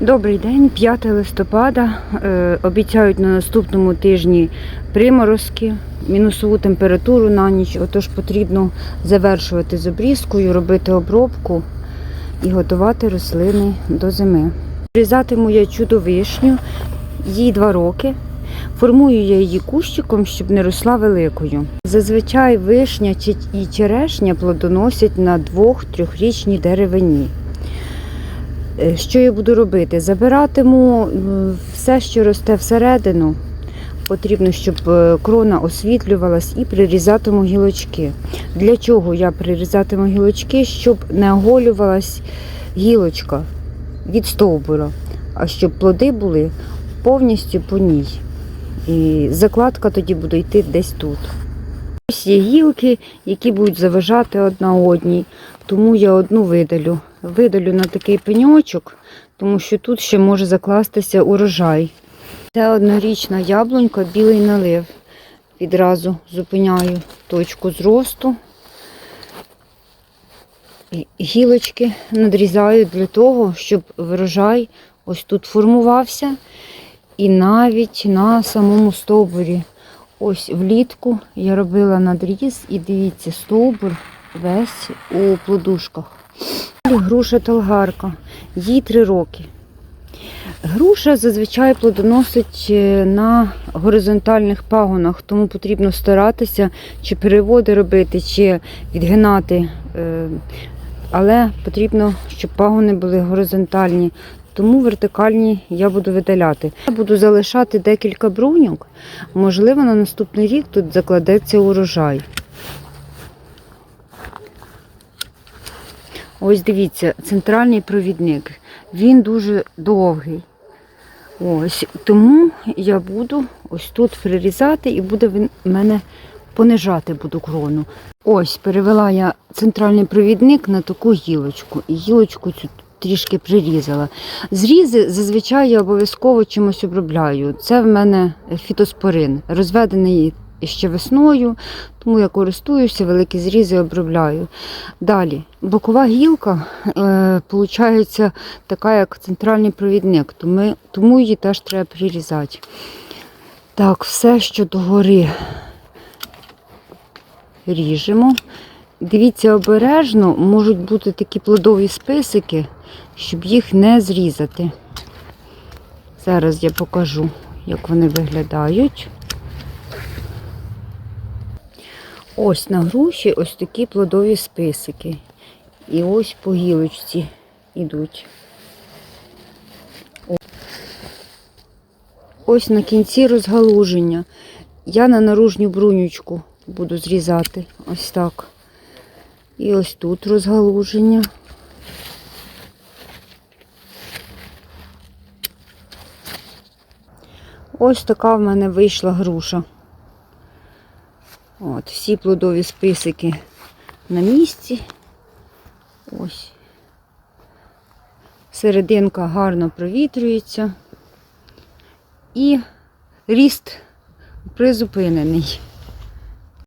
Добрий день, 5 листопада. Е, обіцяють на наступному тижні приморозки, мінусову температуру на ніч. Отож потрібно завершувати з обрізкою, робити обробку і готувати рослини до зими. Різатиму я чудовишню, їй 2 роки. Формую я її кущиком, щоб не росла великою. Зазвичай вишня і черешня плодоносять на 2-3річній деревині. Е, Що я буду робити? Забиратиму все, що росте всередину. Потрібно, щоб е, крона освітлювалась і прирізатиму гілочки. Для чого я прирізатиму гілочки? Щоб не оголювалась гілочка від стовбура, а щоб плоди були повністю по ній. І закладка тоді буде йти десь тут. Ось є гілки, які будуть заважати одна одній, тому я одну видалю. Видалю на такий пеньочок, тому що тут ще може закластися урожай. Це однорічна яблунька, білий налив. Відразу зупиняю точку зросту. Гілочки надрізаю для того, щоб врожай ось тут формувався. І навіть на самому стовбурі. Ось влітку я робила надріз і дивіться, стовбур весь у плодушках. Далі Груша талгарка, їй три роки. Груша зазвичай плодоносить е, на горизонтальних пагонах, тому потрібно старатися чи переводи робити, чи відгинати. е, Але потрібно, щоб пагони були горизонтальні, тому вертикальні я буду видаляти. Я буду залишати декілька бруньок. Можливо, на наступний рік тут закладеться урожай. Ось дивіться, центральний провідник. Він дуже довгий. Ось, тому я буду ось тут прирізати і буде він мене понижати буду крону. Ось, перевела я центральний провідник на таку гілочку. І гілочку цю трішки прирізала. Зрізи зазвичай я обов'язково чимось обробляю. Це в мене фітоспорин, розведений ще весною, тому я користуюся, великі зрізи обробляю. Далі, бокова гілка, е, така, як центральний провідник, тому, тому її теж треба прирізати. Так, все, що догори ріжемо. Дивіться обережно, можуть бути такі плодові списики, щоб їх не зрізати. Зараз я покажу, як вони виглядають. Ось на груші ось такі плодові списики. І ось по гілочці йдуть. Ось на кінці розгалуження. Я на наружню брунючку буду зрізати. Ось так. І ось тут розгалуження. Ось така в мене вийшла груша. От, всі плодові списики на місці. Ось. Серединка гарно провітрюється. І ріст призупинений.